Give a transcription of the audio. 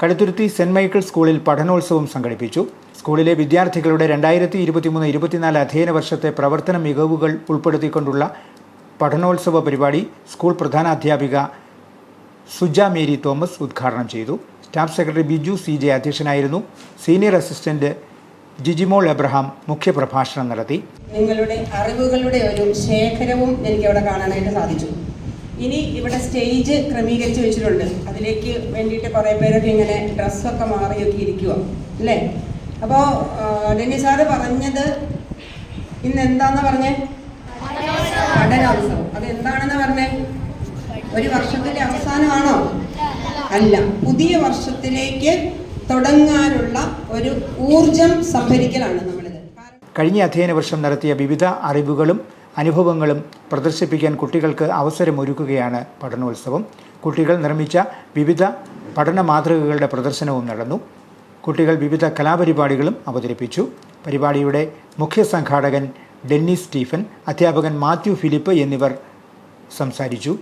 Kaduthuruthy saint Michael സ്കൂളിൽ പഠനോത്സവം സംഘടിപ്പിച്ചു. സ്കൂളിലെ വിദ്യാർത്ഥികളുടെ രണ്ടായിരത്തി ഇരുപത്തിമൂന്ന് ഇരുപത്തിനാല് അധ്യയന വർഷത്തെ പ്രവർത്തന മികവുകൾ ഉൾപ്പെടുത്തിക്കൊണ്ടുള്ള പഠനോത്സവ പരിപാടി സ്കൂൾ പ്രധാനാധ്യാപിക സുജ മേരി തോമസ് ഉദ്ഘാടനം ചെയ്തു. Staff secretary Biju C J അധ്യക്ഷനായിരുന്നു. സീനിയർ അസിസ്റ്റന്റ് ജിജിമോൾ എബ്രഹാം മുഖ്യപ്രഭാഷണം നടത്തി. നിങ്ങളുടെ അറിവുകളുടെ ഒരു ശേഖരവും എനിക്ക് അവിടെ കാണാനായിട്ട് സാധിച്ചു. ഇനി ഇവിടെ സ്റ്റേജ് ക്രമീകരിച്ച് വെച്ചിട്ടുണ്ട്. അതിലേക്ക് വേണ്ടിയിട്ട് കുറേ പേരൊക്കെ ഇങ്ങനെ ഡ്രസ്സൊക്കെ മാറിയൊക്കെ ഇരിക്കുക അല്ലേ? അപ്പോൾ ഡെന്നി സാറ് പറഞ്ഞത് ഇന്ന് എന്താന്ന് പറഞ്ഞേ? പഠനോത്സവം. അത് എന്താണെന്ന് പറഞ്ഞേ? ഒരു വർഷത്തിന്റെ അവസാനമാണോ? അല്ല. പുതിയ വർഷത്തിലേക്ക് തുടങ്ങാനുള്ള ഒരു ഊർജം സംഭരിക്കലാണ് നമ്മളിത്. കഴിഞ്ഞ അധ്യയന വർഷം നടത്തിയ വിവിധ അറിവുകളും അനുഭവങ്ങളും പ്രദർശിപ്പിക്കാൻ കുട്ടികൾക്ക് അവസരമൊരുക്കുകയാണ് പഠനോത്സവം. കുട്ടികൾ നിർമ്മിച്ച വിവിധ പഠന മാതൃകകളുടെ പ്രദർശനവും നടന്നു. കുട്ടികൾ വിവിധ കലാപരിപാടികളും അവതരിപ്പിച്ചു. പരിപാടിയുടെ മുഖ്യ സംഘാടകൻ ഡെന്നിസ് സ്റ്റീഫൻ അധ്യാപകൻ മാത്യു ഫിലിപ്പ് എന്നിവർ സംസാരിച്ചു.